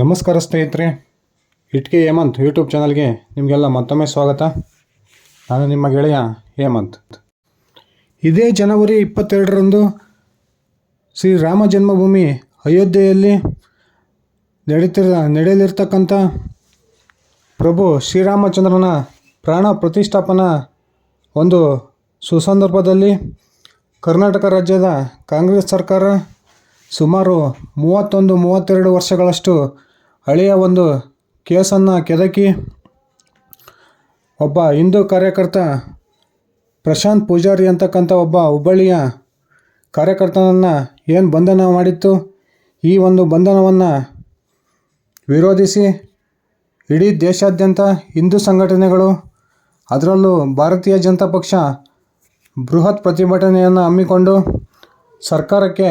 ನಮಸ್ಕಾರ ಸ್ನೇಹಿತರೆ, ಇಟ್ಕೆ ಹೇಮಂತ್ ಯೂಟ್ಯೂಬ್ ಚಾನಲ್ಗೆ ನಿಮಗೆಲ್ಲ ಮತ್ತೊಮ್ಮೆ ಸ್ವಾಗತ. ನಾನು ನಿಮ್ಮ ಗೆಳೆಯ ಹೇಮಂತ್. ಇದೇ ಜನವರಿ ಇಪ್ಪತ್ತೆರಡರಂದು ಶ್ರೀರಾಮ ಜನ್ಮಭೂಮಿ ಅಯೋಧ್ಯೆಯಲ್ಲಿ ನಡೀತಿರ, ನಡೆಯಲಿರ್ತಕ್ಕಂಥ ಪ್ರಭು ಶ್ರೀರಾಮಚಂದ್ರನ ಪ್ರಾಣ ಪ್ರತಿಷ್ಠಾಪನಾ ಒಂದು ಸುಸಂದರ್ಭದಲ್ಲಿ ಕರ್ನಾಟಕ ರಾಜ್ಯದ ಕಾಂಗ್ರೆಸ್ ಸರ್ಕಾರ ಸುಮಾರು ಮೂವತ್ತೊಂದು, ಮೂವತ್ತೆರಡು ವರ್ಷಗಳಷ್ಟು ಹಳೆಯ ಒಂದು ಕೇಸನ್ನು ಕೆದಕಿ ಒಬ್ಬ ಹಿಂದೂ ಕಾರ್ಯಕರ್ತ ಪ್ರಶಾಂತ್ ಪೂಜಾರಿ ಅಂತಕ್ಕಂಥ ಒಬ್ಬ ಹುಬ್ಬಳ್ಳಿಯ ಕಾರ್ಯಕರ್ತನನ್ನು ಏನು ಬಂಧನ ಮಾಡಿತ್ತು? ಈ ಒಂದು ಬಂಧನವನ್ನು ವಿರೋಧಿಸಿ ಇಡೀ ದೇಶಾದ್ಯಂತ ಹಿಂದೂ ಸಂಘಟನೆಗಳು, ಅದರಲ್ಲೂ ಭಾರತೀಯ ಜನತಾ ಪಕ್ಷ ಬೃಹತ್ ಪ್ರತಿಭಟನೆಯನ್ನು ಹಮ್ಮಿಕೊಂಡು ಸರ್ಕಾರಕ್ಕೆ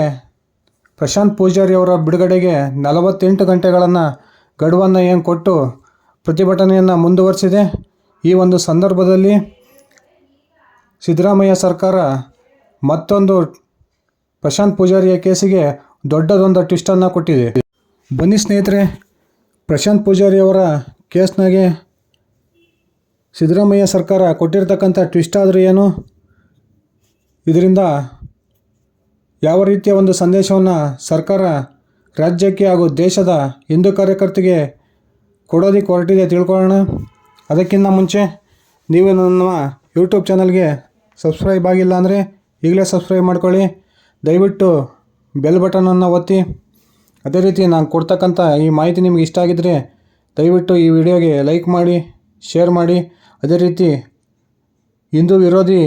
ಪ್ರಶಾಂತ್ ಪೂಜಾರಿ ಅವರ ಬಿಡುಗಡೆಗೆ ನಲವತ್ತೆಂಟು ಗಂಟೆಗಳನ್ನು ಗಡುವನ್ನು ಏನು ಕೊಟ್ಟು ಪ್ರತಿಭಟನೆಯನ್ನು ಮುಂದುವರಿಸಿದೆ. ಈ ಒಂದು ಸಂದರ್ಭದಲ್ಲಿ ಸಿದ್ದರಾಮಯ್ಯ ಸರ್ಕಾರ ಮತ್ತೊಂದು ಪ್ರಶಾಂತ್ ಪೂಜಾರಿಯ ಕೇಸಿಗೆ ದೊಡ್ಡದೊಂದು ಟ್ವಿಸ್ಟನ್ನು ಕೊಟ್ಟಿದೆ. ಬನ್ನಿ ಸ್ನೇಹಿತರೆ, ಪ್ರಶಾಂತ್ ಪೂಜಾರಿ ಅವರ ಕೇಸ್ನಾಗೆ ಸಿದ್ದರಾಮಯ್ಯ ಸರ್ಕಾರ ಕೊಟ್ಟಿರ್ತಕ್ಕಂಥ ಟ್ವಿಸ್ಟ್ ಆದರೂ ಏನು? ಇದರಿಂದ ಯಾವ ರೀತಿಯ ಒಂದು ಸಂದೇಶವನ್ನು ಸರ್ಕಾರ ರಾಜ್ಯಕ್ಕೆ ಹಾಗೂ ದೇಶದ ಹಿಂದೂ ಕಾರ್ಯಕರ್ತಿಗೆ ಕೊಡೋದಿಕ್ಕೆ ಹೊರಟಿದೆ ತಿಳ್ಕೊಳ್ಳೋಣ. ಅದಕ್ಕಿಂತ ಮುಂಚೆ ನೀವು ನಮ್ಮ ಯೂಟ್ಯೂಬ್ ಚಾನಲ್ಗೆ ಸಬ್ಸ್ಕ್ರೈಬ್ ಆಗಿಲ್ಲ ಅಂದರೆ ಈಗಲೇ ಸಬ್ಸ್ಕ್ರೈಬ್ ಮಾಡ್ಕೊಳ್ಳಿ. ದಯವಿಟ್ಟು ಬೆಲ್ ಬಟನನ್ನು ಒತ್ತಿ. ಅದೇ ರೀತಿ ನಾನು ಕೊಡ್ತಕ್ಕಂಥ ಈ ಮಾಹಿತಿ ನಿಮಗೆ ಇಷ್ಟ ಆಗಿದ್ದರೆ ದಯವಿಟ್ಟು ಈ ವಿಡಿಯೋಗೆ ಲೈಕ್ ಮಾಡಿ, ಶೇರ್ ಮಾಡಿ. ಅದೇ ರೀತಿ ಹಿಂದೂ ವಿರೋಧಿ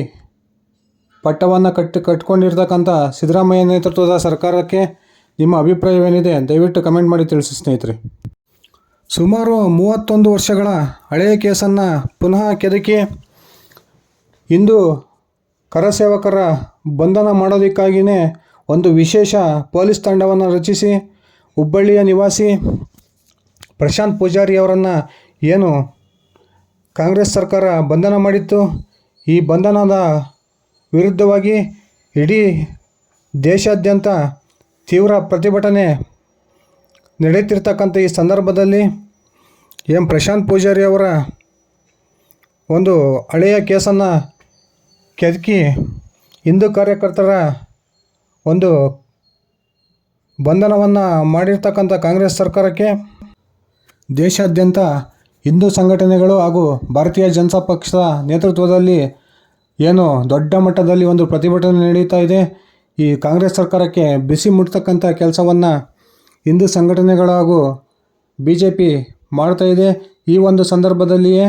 ಪಟ್ಟವನ್ನು ಕಟ್ಟಿ ಕಟ್ಕೊಂಡಿರ್ತಕ್ಕಂಥ ಸಿದ್ದರಾಮಯ್ಯ ನೇತೃತ್ವದ ಸರ್ಕಾರಕ್ಕೆ ನಿಮ್ಮ ಅಭಿಪ್ರಾಯವೇನಿದೆ ದಯವಿಟ್ಟು ಕಮೆಂಟ್ ಮಾಡಿ ತಿಳಿಸಿ ಸ್ನೇಹಿತರೆ. ಸುಮಾರು ಮೂವತ್ತೊಂದು ವರ್ಷಗಳ ಹಳೆಯ ಕೇಸನ್ನು ಪುನಃ ಕೆದಕಿ ಇಂದು ಕರಸೇವಕರ ಬಂಧನ ಮಾಡೋದಕ್ಕಾಗಿಯೇ ಒಂದು ವಿಶೇಷ ಪೊಲೀಸ್ ತಂಡವನ್ನು ರಚಿಸಿ ಹುಬ್ಬಳ್ಳಿಯ ನಿವಾಸಿ ಪ್ರಶಾಂತ್ ಪೂಜಾರಿ ಅವರನ್ನು ಏನು ಕಾಂಗ್ರೆಸ್ ಸರ್ಕಾರ ಬಂಧನ ಮಾಡಿತ್ತು. ಈ ಬಂಧನದ ವಿರುದ್ಧವಾಗಿ ಇಡೀ ದೇಶಾದ್ಯಂತ ತೀವ್ರ ಪ್ರತಿಭಟನೆ ನಡೆಯುತ್ತಿರ್ತಕ್ಕಂಥ ಈ ಸಂದರ್ಭದಲ್ಲಿ ಎಂ ಪ್ರಶಾಂತ್ ಪೂಜಾರಿ ಅವರ ಒಂದು ಹಳೆಯ ಕೇಸನ್ನು ಕೆದಕಿ ಹಿಂದೂ ಕಾರ್ಯಕರ್ತರ ಒಂದು ಬಂಧನವನ್ನು ಮಾಡಿರ್ತಕ್ಕಂಥ ಕಾಂಗ್ರೆಸ್ ಸರ್ಕಾರಕ್ಕೆ ದೇಶಾದ್ಯಂತ ಹಿಂದೂ ಸಂಘಟನೆಗಳು ಹಾಗೂ ಭಾರತೀಯ ಜನತಾ ಪಕ್ಷದ ನೇತೃತ್ವದಲ್ಲಿ ಏನು ದೊಡ್ಡ ಮಟ್ಟದಲ್ಲಿ ಒಂದು ಪ್ರತಿಭಟನೆ ನಡೀತಾ ಇದೆ. ಈ ಕಾಂಗ್ರೆಸ್ ಸರ್ಕಾರಕ್ಕೆ ಬಿಸಿ ಮುಟ್ತಕ್ಕಂಥ ಕೆಲಸವನ್ನು ಹಿಂದೂ ಸಂಘಟನೆಗಳು ಹಾಗೂ ಬಿ ಜೆ ಪಿ ಮಾಡ್ತಾ ಇದೆ. ಈ ಒಂದು ಸಂದರ್ಭದಲ್ಲಿಯೇ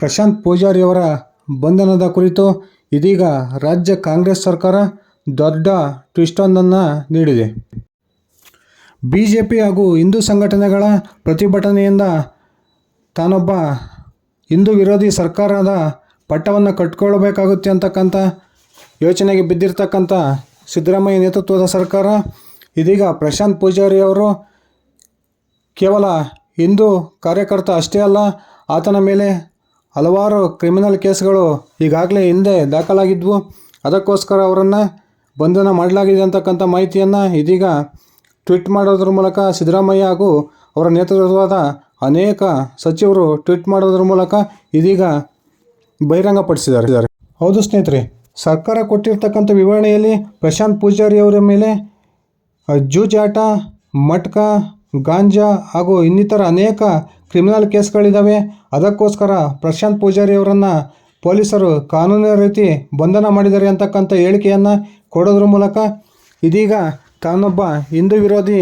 ಪ್ರಶಾಂತ್ ಪೂಜಾರಿಯವರ ಬಂಧನದ ಕುರಿತು ಇದೀಗ ರಾಜ್ಯ ಕಾಂಗ್ರೆಸ್ ಸರ್ಕಾರ ದೊಡ್ಡ ಟ್ವಿಸ್ಟೊಂದನ್ನು ನೀಡಿದೆ. ಬಿ ಜೆ ಪಿ ಹಾಗೂ ಹಿಂದೂ ಸಂಘಟನೆಗಳ ಪ್ರತಿಭಟನೆಯಿಂದ ತಾನೊಬ್ಬ ಹಿಂದೂ ವಿರೋಧಿ ಸರ್ಕಾರದ ಪಟ್ಟವನ್ನು ಕಟ್ಕೊಳ್ಬೇಕಾಗುತ್ತೆ ಅಂತಕ್ಕಂಥ ಯೋಚನೆಗೆ ಬಿದ್ದಿರ್ತಕ್ಕಂಥ ಸಿದ್ದರಾಮಯ್ಯ ನೇತೃತ್ವದ ಸರ್ಕಾರ, ಇದೀಗ ಪ್ರಶಾಂತ್ ಪೂಜಾರಿ ಅವರು ಕೇವಲ ಹಿಂದೂ ಕಾರ್ಯಕರ್ತ ಅಷ್ಟೇ ಅಲ್ಲ, ಆತನ ಮೇಲೆ ಹಲವಾರು ಕ್ರಿಮಿನಲ್ ಕೇಸ್ಗಳು ಈಗಾಗಲೇ ಹಿಂದೆ ದಾಖಲಾಗಿದ್ವು. ಅದಕ್ಕೋಸ್ಕರ ಅವರನ್ನು ಬಂಧನ ಮಾಡಲಾಗಿದೆ ಅಂತಕ್ಕಂಥ ಮಾಹಿತಿಯನ್ನು ಇದೀಗ ಟ್ವೀಟ್ ಮಾಡೋದ್ರ ಮೂಲಕ ಸಿದ್ದರಾಮಯ್ಯ ಹಾಗೂ ಅವರ ನೇತೃತ್ವದ ಅನೇಕ ಸಚಿವರು ಟ್ವೀಟ್ ಮಾಡೋದ್ರ ಮೂಲಕ ಇದೀಗ ಬಹಿರಂಗಪಡಿಸಿದ್ದಾರೆ. ಹೌದು ಸ್ನೇಹಿತರೆ, ಸರ್ಕಾರ ಕೊಟ್ಟಿರ್ತಕ್ಕಂಥ ವಿವರಣೆಯಲ್ಲಿ ಪ್ರಶಾಂತ್ ಪೂಜಾರಿ ಅವರ ಮೇಲೆ ಜೂಜಾಟ, ಮಟ್ಕ, ಗಾಂಜಾ ಹಾಗೂ ಇನ್ನಿತರ ಅನೇಕ ಕ್ರಿಮಿನಲ್ ಕೇಸ್ಗಳಿದ್ದಾವೆ. ಅದಕ್ಕೋಸ್ಕರ ಪ್ರಶಾಂತ್ ಪೂಜಾರಿ ಅವರನ್ನು ಪೊಲೀಸರು ಕಾನೂನಿನ ರೀತಿ ಬಂಧನ ಮಾಡಿದ್ದಾರೆ ಅಂತಕ್ಕಂಥ ಹೇಳಿಕೆಯನ್ನು ಕೊಡೋದ್ರ ಮೂಲಕ ಇದೀಗ ತಾನೊಬ್ಬ ಹಿಂದೂ ವಿರೋಧಿ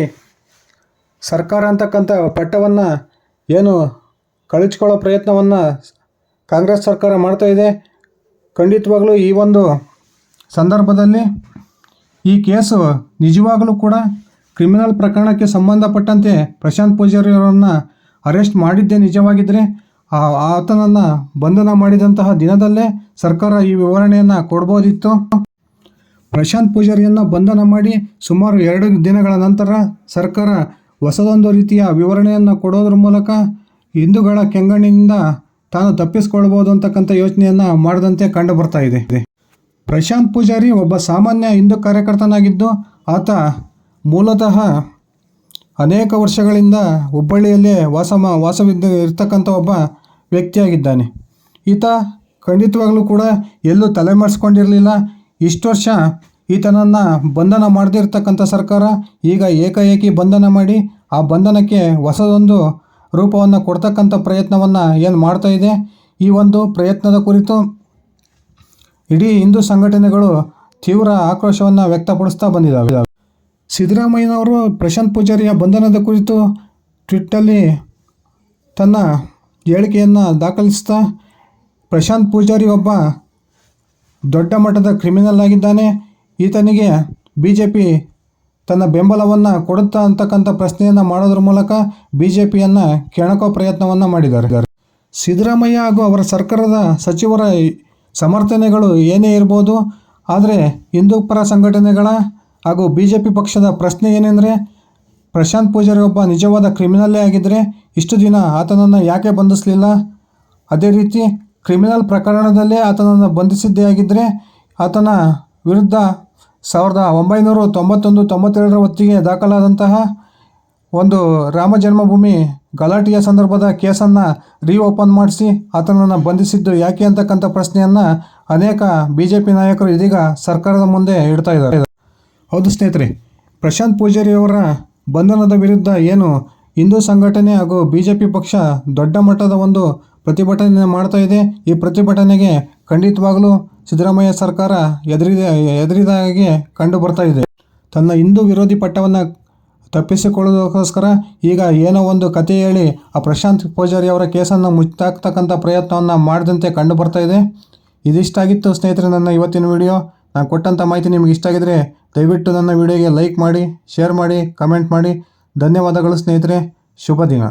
ಸರ್ಕಾರ ಅಂತಕ್ಕಂಥ ಪಟ್ಟವನ್ನು ಏನು ಕಳಚ್ಕೊಳ್ಳೋ ಪ್ರಯತ್ನವನ್ನು ಕಾಂಗ್ರೆಸ್ ಸರ್ಕಾರ ಮಾಡ್ತಾ ಇದೆ. ಖಂಡಿತವಾಗಲೂ ಈ ಒಂದು ಸಂದರ್ಭದಲ್ಲಿ ಈ ಕೇಸು ನಿಜವಾಗಲೂ ಕೂಡ ಕ್ರಿಮಿನಲ್ ಪ್ರಕರಣಕ್ಕೆ ಸಂಬಂಧಪಟ್ಟಂತೆ ಪ್ರಶಾಂತ್ ಪೂಜಾರಿ ಅವರನ್ನು ಅರೆಸ್ಟ್ ಮಾಡಿದ್ದೇ ನಿಜವಾಗಿದ್ದರೆ ಆತನನ್ನು ಬಂಧನ ಮಾಡಿದಂತಹ ದಿನದಲ್ಲೇ ಸರ್ಕಾರ ಈ ವಿವರಣೆಯನ್ನು ಕೊಡ್ಬೋದಿತ್ತು. ಪ್ರಶಾಂತ್ ಪೂಜಾರಿಯನ್ನು ಬಂಧನ ಮಾಡಿ ಸುಮಾರು ಎರಡು ದಿನಗಳ ನಂತರ ಸರ್ಕಾರ ಹೊಸದೊಂದು ರೀತಿಯ ವಿವರಣೆಯನ್ನು ಕೊಡೋದ್ರ ಮೂಲಕ ಹಿಂದೂಗಳ ಕೆಂಗಣ್ಣಿನಿಂದ ತಾನು ತಪ್ಪಿಸ್ಕೊಳ್ಬೋದು ಅಂತಕ್ಕಂಥ ಯೋಚನೆಯನ್ನು ಮಾಡದಂತೆ ಕಂಡು ಬರ್ತಾ ಇದೆ. ಪ್ರಶಾಂತ್ ಪೂಜಾರಿ ಒಬ್ಬ ಸಾಮಾನ್ಯ ಹಿಂದೂ ಕಾರ್ಯಕರ್ತನಾಗಿದ್ದು, ಆತ ಮೂಲತಃ ಅನೇಕ ವರ್ಷಗಳಿಂದ ಹುಬ್ಬಳ್ಳಿಯಲ್ಲೇ ವಾಸ ವಾಸವಿದ್ದ ಇರ್ತಕ್ಕಂಥ ಒಬ್ಬ ವ್ಯಕ್ತಿಯಾಗಿದ್ದಾನೆ. ಈತ ಖಂಡಿತವಾಗಲೂ ಕೂಡ ಎಲ್ಲೂ ತಲೆಮರೆಸ್ಕೊಂಡಿರಲಿಲ್ಲ. ಇಷ್ಟು ವರ್ಷ ಈತನನ್ನು ಬಂಧನ ಮಾಡದೇ ಸರ್ಕಾರ ಈಗ ಏಕಾಏಕಿ ಬಂಧನ ಮಾಡಿ, ಆ ಬಂಧನಕ್ಕೆ ಹೊಸದೊಂದು ರೂಪವನ್ನು ಕೊಡ್ತಕ್ಕಂಥ ಪ್ರಯತ್ನವನ್ನು ಏನು ಮಾಡ್ತಾ ಇದೆ? ಈ ಒಂದು ಪ್ರಯತ್ನದ ಕುರಿತು ಇಡೀ ಹಿಂದೂ ಸಂಘಟನೆಗಳು ತೀವ್ರ ಆಕ್ರೋಶವನ್ನು ವ್ಯಕ್ತಪಡಿಸ್ತಾ ಬಂದಿದ್ದಾವೆ ಸಿದ್ದರಾಮಯ್ಯನವರು ಪ್ರಶಾಂತ್ ಪೂಜಾರಿಯ ಬಂಧನದ ಕುರಿತು ಟ್ವಿಟ್ಟಲ್ಲಿ ತನ್ನ ಹೇಳಿಕೆಯನ್ನು ದಾಖಲಿಸ್ತಾ ಪ್ರಶಾಂತ್ ಪೂಜಾರಿ ಒಬ್ಬ ದೊಡ್ಡ ಮಟ್ಟದ ಕ್ರಿಮಿನಲ್ ಆಗಿದ್ದಾನೆ. ಈತನಿಗೆ ಬಿ ಜೆ ಪಿ ತನ್ನ ಬೆಂಬಲವನ್ನು ಕೊಡುತ್ತಾ ಅಂತಕ್ಕಂಥ ಪ್ರಶ್ನೆಯನ್ನು ಮಾಡೋದ್ರ ಮೂಲಕ ಬಿ ಜೆ ಪಿಯನ್ನು ಕೆಣಕೋ ಪ್ರಯತ್ನವನ್ನು ಮಾಡಿದ್ದಾರೆ. ಸಿದ್ದರಾಮಯ್ಯ ಹಾಗೂ ಅವರ ಸರ್ಕಾರದ ಸಚಿವರ ಸಮರ್ಥನೆಗಳು ಏನೇ ಇರ್ಬೋದು, ಆದರೆ ಹಿಂದೂ ಪರ ಸಂಘಟನೆಗಳ ಹಾಗೂ ಬಿ ಜೆ ಪಿ ಪಕ್ಷದ ಪ್ರಶ್ನೆ ಏನೆಂದರೆ, ಪ್ರಶಾಂತ್ ಪೂಜಾರಿ ಒಬ್ಬ ನಿಜವಾದ ಕ್ರಿಮಿನಲ್ಲೇ ಆಗಿದ್ದರೆ ಇಷ್ಟು ದಿನ ಆತನನ್ನು ಯಾಕೆ ಬಂಧಿಸಲಿಲ್ಲ? ಅದೇ ರೀತಿ ಕ್ರಿಮಿನಲ್ ಪ್ರಕರಣದಲ್ಲೇ ಆತನನ್ನು ಬಂಧಿಸಿದ್ದೇ ಆಗಿದ್ದರೆ ಆತನ ವಿರುದ್ಧ ಸಾವಿರದ ಒಂಬೈನೂರ ತೊಂಬತ್ತೊಂದು ತೊಂಬತ್ತೆರಡರ ಹೊತ್ತಿಗೆ ದಾಖಲಾದಂತಹ ಒಂದು ರಾಮ ಜನ್ಮಭೂಮಿ ಗಲಾಟೆಯ ಸಂದರ್ಭದ ಕೇಸನ್ನು ರೀಓಪನ್ ಮಾಡಿಸಿ ಆತನನ್ನು ಬಂಧಿಸಿದ್ದು ಯಾಕೆ ಅಂತಕ್ಕಂಥ ಪ್ರಶ್ನೆಯನ್ನು ಅನೇಕ ಬಿ ಜೆ ಪಿ ನಾಯಕರು ಇದೀಗ ಸರ್ಕಾರದ ಮುಂದೆ ಇಡ್ತಾ ಇದ್ದಾರೆ. ಹೌದು ಸ್ನೇಹಿತರೆ, ಪ್ರಶಾಂತ್ ಪೂಜಾರಿಯವರ ಬಂಧನದ ವಿರುದ್ಧ ಏನು ಹಿಂದೂ ಸಂಘಟನೆ ಹಾಗೂ ಬಿ ಜೆ ಪಿ ಪಕ್ಷ ದೊಡ್ಡ ಮಟ್ಟದ ಒಂದು ಪ್ರತಿಭಟನೆ ಮಾಡ್ತಾ ಇದೆ. ಈ ಪ್ರತಿಭಟನೆಗೆ ಖಂಡಿತವಾಗಲೂ ಸಿದ್ದರಾಮಯ್ಯ ಸರ್ಕಾರ ಎದುರಿದ, ಎದುರಿದಾಗೆ ಕಂಡು ಬರ್ತಾ ಇದೆ. ತನ್ನ ಹಿಂದೂ ವಿರೋಧಿ ಪಟ್ಟವನ್ನು ತಪ್ಪಿಸಿಕೊಳ್ಳೋದಕ್ಕೋಸ್ಕರ ಈಗ ಏನೋ ಒಂದು ಕತೆ ಹೇಳಿ ಆ ಪ್ರಶಾಂತ್ ಪೂಜಾರಿ ಅವರ ಕೇಸನ್ನು ಮುಚ್ಚಾಕ್ತಕ್ಕಂಥ ಪ್ರಯತ್ನವನ್ನು ಮಾಡಿದಂತೆ ಕಂಡು ಬರ್ತಾ ಇದೆ. ಇದಿಷ್ಟಾಗಿತ್ತು ಸ್ನೇಹಿತರೆ ನನ್ನ ಇವತ್ತಿನ ವಿಡಿಯೋ. ನಾನು ಕೊಟ್ಟಂಥ ಮಾಹಿತಿ ನಿಮಗೆ ಇಷ್ಟ ಆಗಿದ್ರೆ ದಯವಿಟ್ಟು ನನ್ನ ವಿಡಿಯೋಗೆ ಲೈಕ್ ಮಾಡಿ, ಶೇರ್ ಮಾಡಿ, ಕಮೆಂಟ್ ಮಾಡಿ. ಧನ್ಯವಾದಗಳು ಸ್ನೇಹಿತರೆ. ಶುಭ ದಿನ.